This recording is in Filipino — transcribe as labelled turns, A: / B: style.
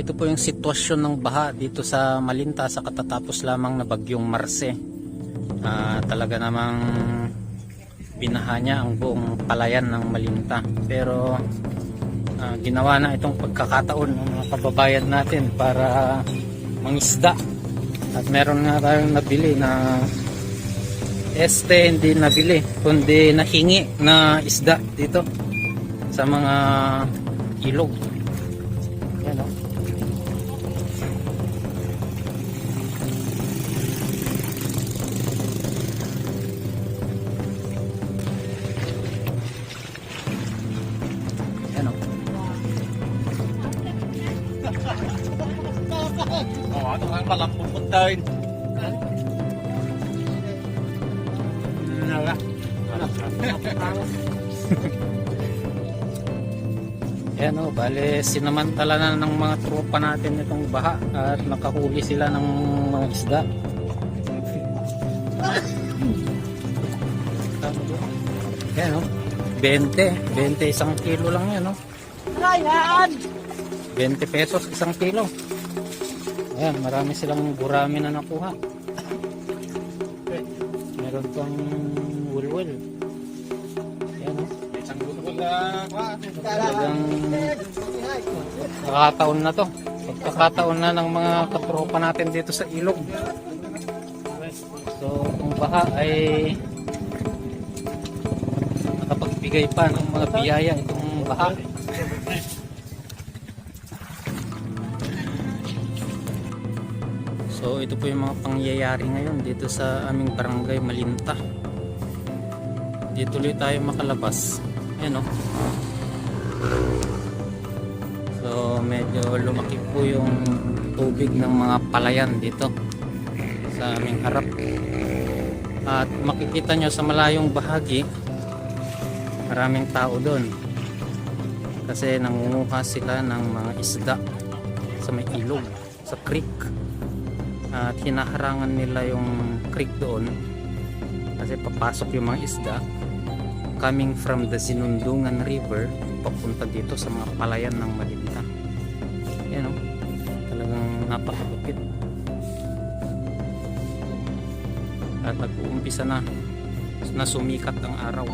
A: ito po yung sitwasyon ng baha dito sa Malinta sa katatapos lamang na bagyong Marse. Ah, talaga namang binaha niya ang buong palayan ng Malinta. Pero ah, ginawa na itong pagkakataon ng mga kababayan natin para mangisda. At meron nga tayong nabili na este hindi nabili kundi nahingi na isda dito sa mga ilog. Yan o. Yan o.
B: Oh, ano ang palang pupuntahin? Nala.
A: Yan o, bale sinamantala na ng mga tropa natin itong baha at nakahuli sila ng mga isda. Yan o, 20, 20 isang kilo lang yan o.
C: Ryan!
A: 20 pesos isang kilo. Ayan, marami silang gurami na nakuha. Meron pang Talagang nakakataon na to. Pagkakataon na ng mga katropa natin dito sa ilog. So, kung baha ay nakapagbigay pa ng mga biyaya itong baha. So, ito po yung mga pangyayari ngayon dito sa aming barangay Malinta. Dito ulit tayo makalabas. Ayan o. So medyo lumaki po yung tubig ng mga palayan dito sa aming harap. At makikita nyo sa malayong bahagi, maraming tao doon. Kasi nangunguha sila ng mga isda sa may ilog, sa creek. At hinaharangan nila yung creek doon kasi papasok yung mga isda coming from the Sinundungan River papunta dito sa mga palayan ng Malinta. Yan o. Talagang napakalupit. At nag-uumpisa na na sumikat ang araw.